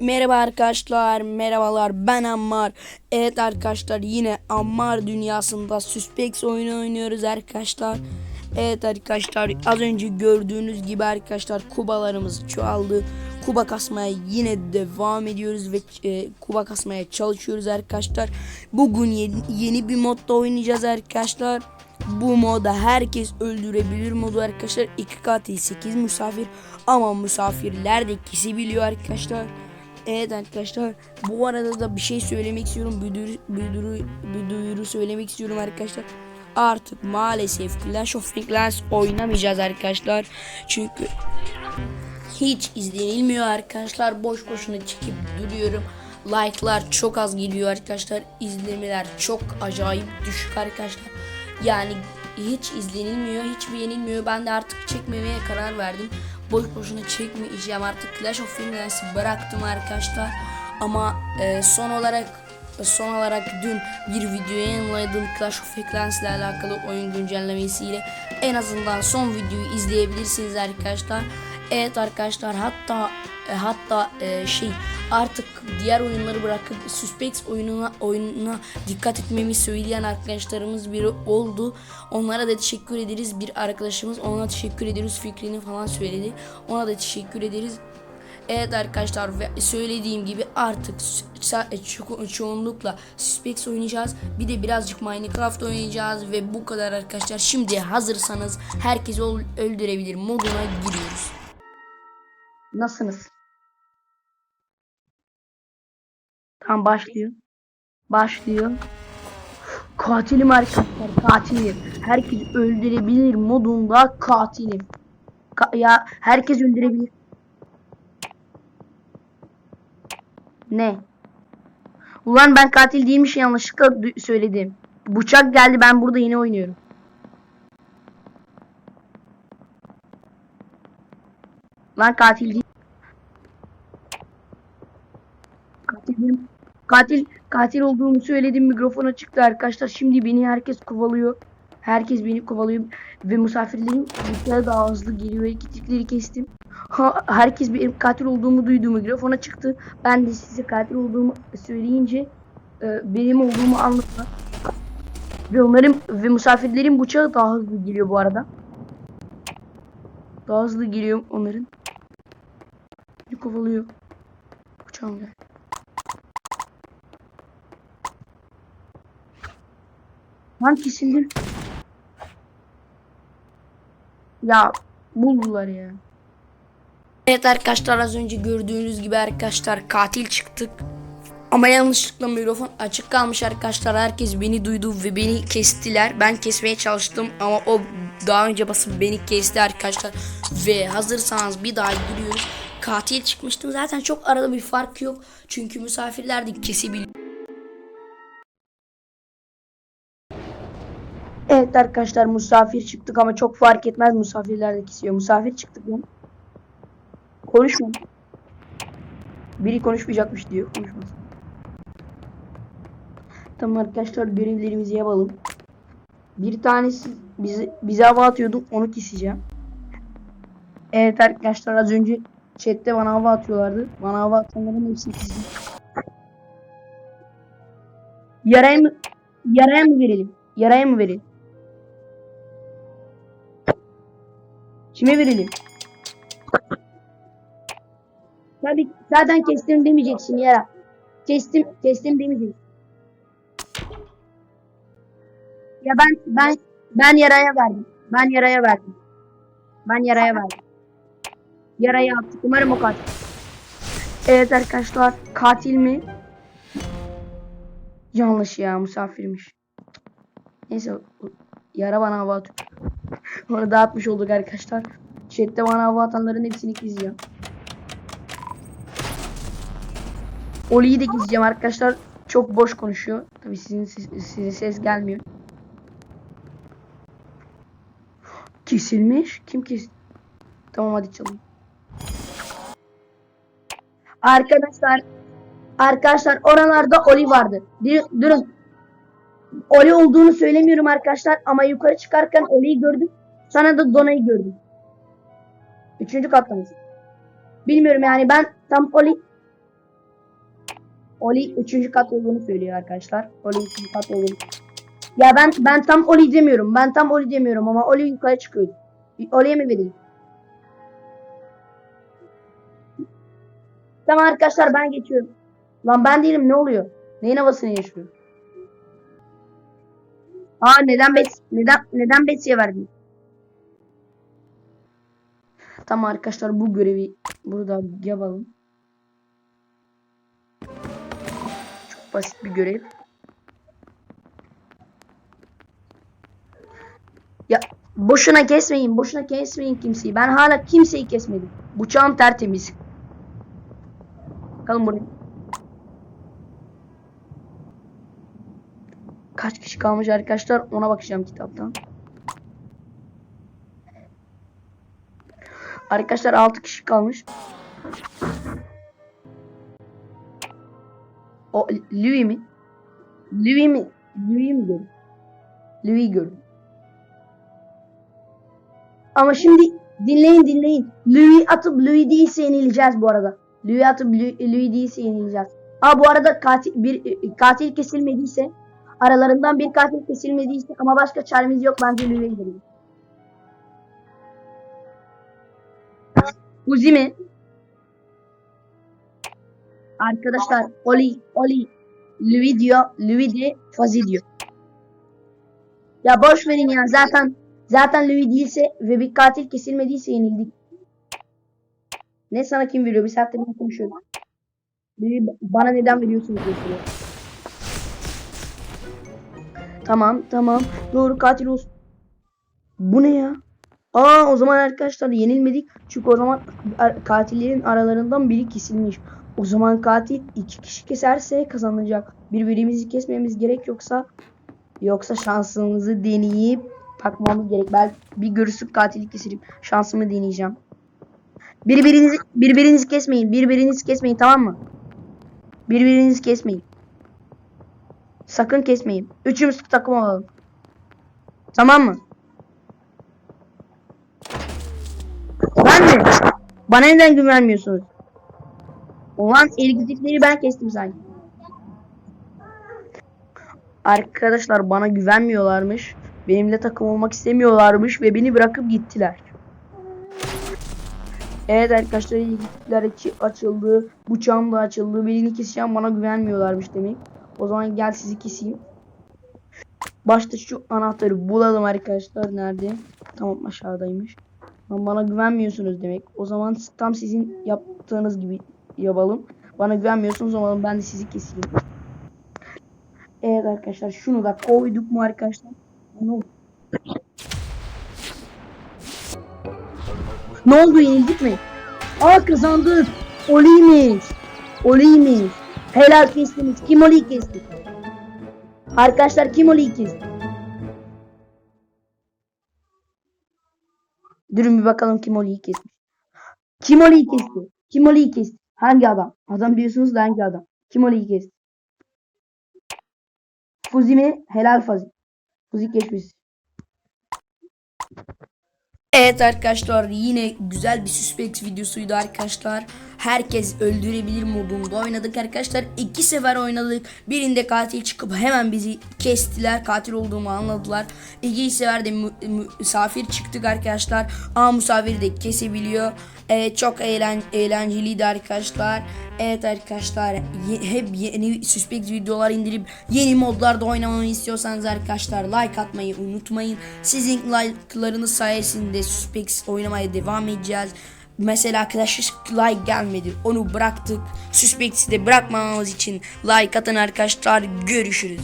Merhaba arkadaşlar, merhabalar ben Ammar. Evet arkadaşlar yine Ammar dünyasında Suspects oyunu oynuyoruz arkadaşlar. Evet arkadaşlar az önce gördüğünüz gibi arkadaşlar kubalarımız çoğaldı. Kuba kasmaya yine devam ediyoruz ve e, kuba kasmaya çalışıyoruz arkadaşlar. Bugün yeni, yeni bir modda oynayacağız arkadaşlar. Bu moda herkes öldürebilir modu arkadaşlar. 2 katil 8 misafir ama misafirler de kesebiliyor arkadaşlar. Evet arkadaşlar bu arada da bir şey söylemek istiyorum. Bir duyuru, bir duyuru, bir duyuru söylemek istiyorum arkadaşlar. Artık maalesef Clash of Clans oynamayacağız arkadaşlar. Çünkü hiç izlenilmiyor arkadaşlar. Boş boşuna çekip duruyorum. Like'lar çok az geliyor arkadaşlar. İzlemeler çok acayip düşük arkadaşlar. Yani hiç izlenilmiyor, hiç beğenilmiyor. Ben de artık çekmemeye karar verdim. Boş boşuna çekmeyeceğim artık. Clash of Clans'ı bıraktım arkadaşlar. Ama e, son olarak son olarak dün bir video yayınladım Clash of Clans ile alakalı oyun güncellemesiyle. En azından son videoyu izleyebilirsiniz arkadaşlar. Evet arkadaşlar hatta e, hatta e, şey artık diğer oyunları bırakıp Suspects oyununa oyununa dikkat etmemi söyleyen arkadaşlarımız biri oldu. Onlara da teşekkür ederiz. Bir arkadaşımız ona teşekkür ediyoruz fikrini falan söyledi. Ona da teşekkür ederiz. Evet arkadaşlar söylediğim gibi artık ço- çoğunlukla Suspects oynayacağız. Bir de birazcık Minecraft oynayacağız ve bu kadar arkadaşlar. Şimdi hazırsanız herkes ol- öldürebilir moduna giriyoruz. Nasılsınız? Tam başlıyor. Başlıyor. Katilim arkadaşlar katilim. Herkes öldürebilir modunda katilim. Ka- ya herkes öldürebilir. Ne? Ulan ben katil değilmiş yanlışlıkla söyledim. Bıçak geldi ben burada yine oynuyorum. Lan katil değil. Katil değilim. Katil katil olduğumu söyledim mikrofona çıktı arkadaşlar. Şimdi beni herkes kovalıyor. Herkes beni kovalıyor ve misafirlerin gittikleri daha hızlı geliyor gittikleri kestim. Ha, herkes benim katil olduğumu duydu mikrofona çıktı. Ben de size katil olduğumu söyleyince e, benim olduğumu anladılar. Ve onların ve misafirlerin bıçağı daha hızlı geliyor bu arada. Daha hızlı geliyor onların. Beni kovalıyor. Bıçağım gel. Lan kesildim. Ya buldular ya. Evet arkadaşlar az önce gördüğünüz gibi arkadaşlar katil çıktık. Ama yanlışlıkla mikrofon açık kalmış arkadaşlar. Herkes beni duydu ve beni kestiler. Ben kesmeye çalıştım ama o daha önce basıp beni kesti arkadaşlar. Ve hazırsanız bir daha giriyoruz. Katil çıkmıştım. Zaten çok arada bir fark yok. Çünkü misafirler de kesebiliyor. Arkadaşlar misafir çıktık ama çok fark etmez misafirler de kesiyor. Misafir çıktık lan. Konuşma. Biri konuşmayacakmış diyor. Konuşmasın. Tamam arkadaşlar görevlerimizi yapalım. Bir tanesi bizi, bize hava atıyordu. Onu keseceğim. Evet arkadaşlar az önce chatte bana hava atıyorlardı. Bana hava atanların hepsini keseceğim. Yaraya mı yaraya mı verelim? Yaraya mı verelim? Kime verelim? Tabii zaten kestim demeyeceksin yara. Kestim kestim demeyeceksin. Ya ben ben ben yaraya verdim. Ben yaraya verdim. Ben yaraya verdim. Yaraya attık. Umarım o katil. Evet arkadaşlar katil mi? Yanlış ya misafirmiş. Neyse yara bana hava atıyor. Onu dağıtmış olduk arkadaşlar. Chat'te bana hava atanların hepsini izleyeceğim. Oli'yi de gizleyeceğim arkadaşlar. Çok boş konuşuyor. Tabii sizin size ses gelmiyor. Kesilmiş. Kim kes? Tamam hadi çalın. Arkadaşlar Arkadaşlar oralarda Oli vardı. Dur- Durun. Oli olduğunu söylemiyorum arkadaşlar ama yukarı çıkarken Oli'yi gördüm. Sonra da Dona'yı gördüm. Üçüncü kattayız. Bilmiyorum yani ben tam Oli Oli 3. kat olduğunu söylüyor arkadaşlar. Oli 3. kat olduğunu. Ya ben ben tam Oli demiyorum. Ben tam Oli demiyorum ama Oli yukarı çıkıyor. Oli'ye mi vereyim? Tamam arkadaşlar ben geçiyorum. Lan ben değilim ne oluyor? Neyin havasını yaşıyor? Aa neden bet neden neden Betsy'e verdin? Tamam arkadaşlar bu görevi burada yapalım. Çok basit bir görev. Ya boşuna kesmeyin, boşuna kesmeyin kimseyi. Ben hala kimseyi kesmedim. Bıçağım tertemiz. Bakalım buraya. Kaç kişi kalmış arkadaşlar ona bakacağım kitaptan. Arkadaşlar 6 kişi kalmış. O Louis mi? Louis mi? Louis mi gördüm? Louis gördüm. Ama şimdi dinleyin dinleyin. Louis atıp Louis değilse yenileceğiz bu arada. Louis atıp Louis, Louis değilse yenileceğiz. Ha bu arada katil bir e, katil kesilmediyse aralarından bir katil kesilmediyse ama başka çaremiz yok bence Louis'e gidelim. Uzi mi? Arkadaşlar Oli Oli Louis diyor. Louis de Fazi diyor. Ya boş verin ya zaten zaten Louis değilse ve bir katil kesilmediyse yenildik. Ne sana kim veriyor? Bir saattir ben konuşuyorum. Louis bana neden veriyorsunuz soruyor. Tamam tamam. Doğru katil olsun. Bu ne ya? Aa o zaman arkadaşlar yenilmedik. Çünkü o zaman ar- katillerin aralarından biri kesilmiş. O zaman katil iki kişi keserse kazanacak. Birbirimizi kesmemiz gerek yoksa yoksa şansımızı deneyip bakmamız gerek. Belki bir görürsün katili keserim. Şansımı deneyeceğim. Birbirinizi birbirinizi kesmeyin. Birbirinizi kesmeyin tamam mı? Birbirinizi kesmeyin. Sakın kesmeyin. Üçümüz takım olalım. Tamam mı? Ben mi? Bana neden güvenmiyorsunuz? Olan erkekleri ben kestim sanki. Arkadaşlar bana güvenmiyorlarmış. Benimle takım olmak istemiyorlarmış ve beni bırakıp gittiler. Evet arkadaşlar açı- açıldı. Bıçağım da açıldı. Birini keseceğim bana güvenmiyorlarmış demek. O zaman gel sizi keseyim. Başta şu anahtarı bulalım arkadaşlar. Nerede? Tamam aşağıdaymış. Lan bana güvenmiyorsunuz demek. O zaman tam sizin yaptığınız gibi yapalım. Bana güvenmiyorsunuz o zaman ben de sizi keseyim. Evet arkadaşlar şunu da koyduk mu arkadaşlar? Ne oldu? Ne oldu yenildik mi? Aa kazandık. Oliymiş. Oliymiş. Helal kestiniz. Kim Oli'yi kesti? Arkadaşlar kim Oli'yi kesti? Durun bir bakalım kim Oli'yi kesmiş. Kim Oli'yi kesti? Kim Oli'yi kesti? Hangi adam? Adam diyorsunuz da hangi adam? Kim Oli'yi kesti? Fuzi mi? Helal Fazi. Fuzi geçmiş. Evet arkadaşlar yine güzel bir suspect videosuydu arkadaşlar. Herkes öldürebilir modunda oynadık arkadaşlar. İki sefer oynadık. Birinde katil çıkıp hemen bizi kestiler. Katil olduğumu anladılar. İkinci sefer de mü- misafir çıktık arkadaşlar. Aa misafiri de kesebiliyor. Evet çok eğlen eğlenceliydi arkadaşlar. Evet arkadaşlar ye- hep yeni suspect videolar indirip yeni modlarda oynamamı istiyorsanız arkadaşlar like atmayı unutmayın. Sizin like'larınız sayesinde suspect oynamaya devam edeceğiz. Mesela arkadaşlar like gelmedi. Onu bıraktık. Suspect'i de bırakmamamız için like atın arkadaşlar. Görüşürüz.